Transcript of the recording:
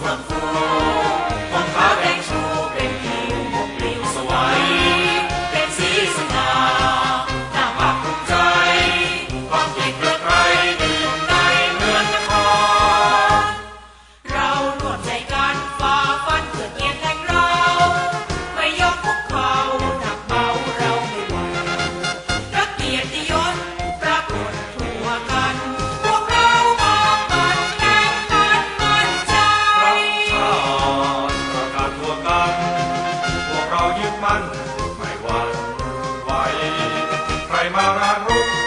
from. มัน ไม่หวั่นไหวใครมารารุก